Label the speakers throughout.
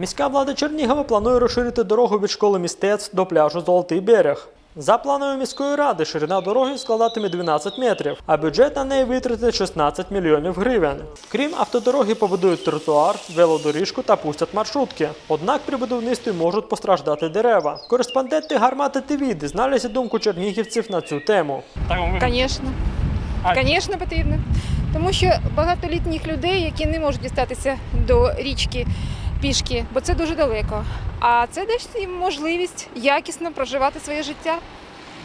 Speaker 1: Міська влада Чернігова планує розширити дорогу від школи мистецтв до пляжу Золотий берег. За планами міської ради ширина дороги складатиме 12 метрів, а бюджет на неї витратить 16 мільйонів гривень. Крім автодороги, побудують тротуар, велодоріжку та пустять маршрутки. Однак при будівництві можуть постраждати дерева. Кореспонденти гармати ТВ дізналися думку чернігівців на цю тему.
Speaker 2: Звісно. Звісно, потрібно. Тому що багато літніх людей, які не можуть дістатися до річки пішки, бо це дуже далеко. А це дасть їм можливість якісно проживати своє життя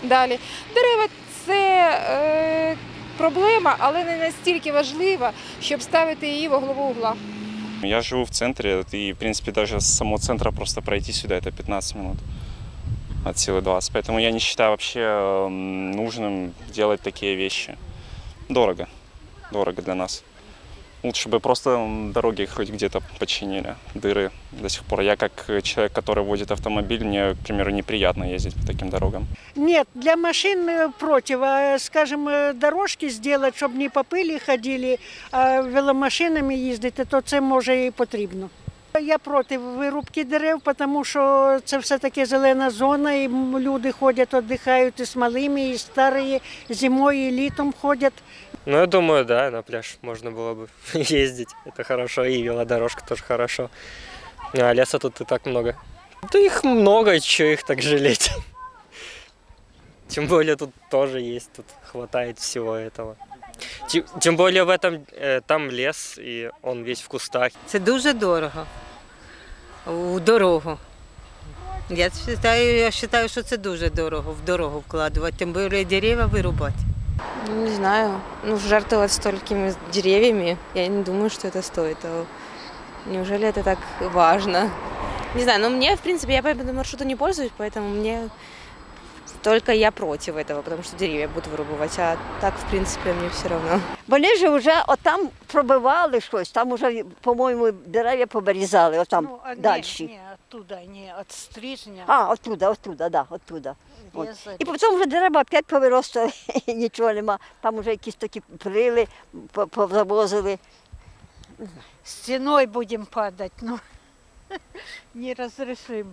Speaker 2: далі. Дерева це е, проблема, але не настільки важлива, щоб ставити її во главу угла.
Speaker 3: Я живу в центре, и, в принципе, даже с самого центра просто пройти сюда это 15 минут от силы 20. Поэтому я не считаю вообще м, нужным делать такие вещи. Дорого. Дорого для нас. Лучше бы просто м, дороги хоть где-то починили, дыры до сих пор. Я как человек, который водит автомобиль, мне, к примеру, неприятно ездить по таким дорогам.
Speaker 4: Нет, для машин э, против. А, скажем, э, дорожки сделать, щоб не по пилі ходили, а веломашинами їздити, то це може і потрібно. Я проти вирубки дерев, тому що це все-таки зелена зона, і м, люди ходять, віддихають і з малими, і старі, зимою, і літом ходять.
Speaker 5: Ну, я думаю, да, на пляж можно было бы ездить. Это хорошо. И велодорожка тоже хорошо. А леса тут и так много. Да их много, чё их так жалеть? Тем более тут тоже есть, тут хватает всего этого. Тем, тем более в этом, э, там лес, и он весь в кустах.
Speaker 6: Це дуже дорого. У дорогу. Я вважаю, я вважаю, що це дуже дорого в дорогу вкладувати, тим більше дерева вирубати.
Speaker 7: Ну, Не знаю. Ну, жертвовать столькими деревьями, я не думаю, что это стоит того. Неужели это так важно? Не знаю, но мне, в принципе, я по этому маршруту не пользуюсь, поэтому мне только я против этого, потому что деревья будут вырубывать, а так, в принципе, мне все равно.
Speaker 8: Вони ж вже отам пробивали щось, там вже, по-моєму, дерев'я поберізали, отам далі.
Speaker 4: Ну, Ні, оттуда, не від стрижня.
Speaker 8: А, оттуда, оттуда, да, оттуда. От.
Speaker 4: Різали.
Speaker 8: І потім вже дерева опять повиростали, і нічого нема. Там вже якісь такі прили по- позавозили.
Speaker 4: Стіною будемо падати, ну не розрішимо.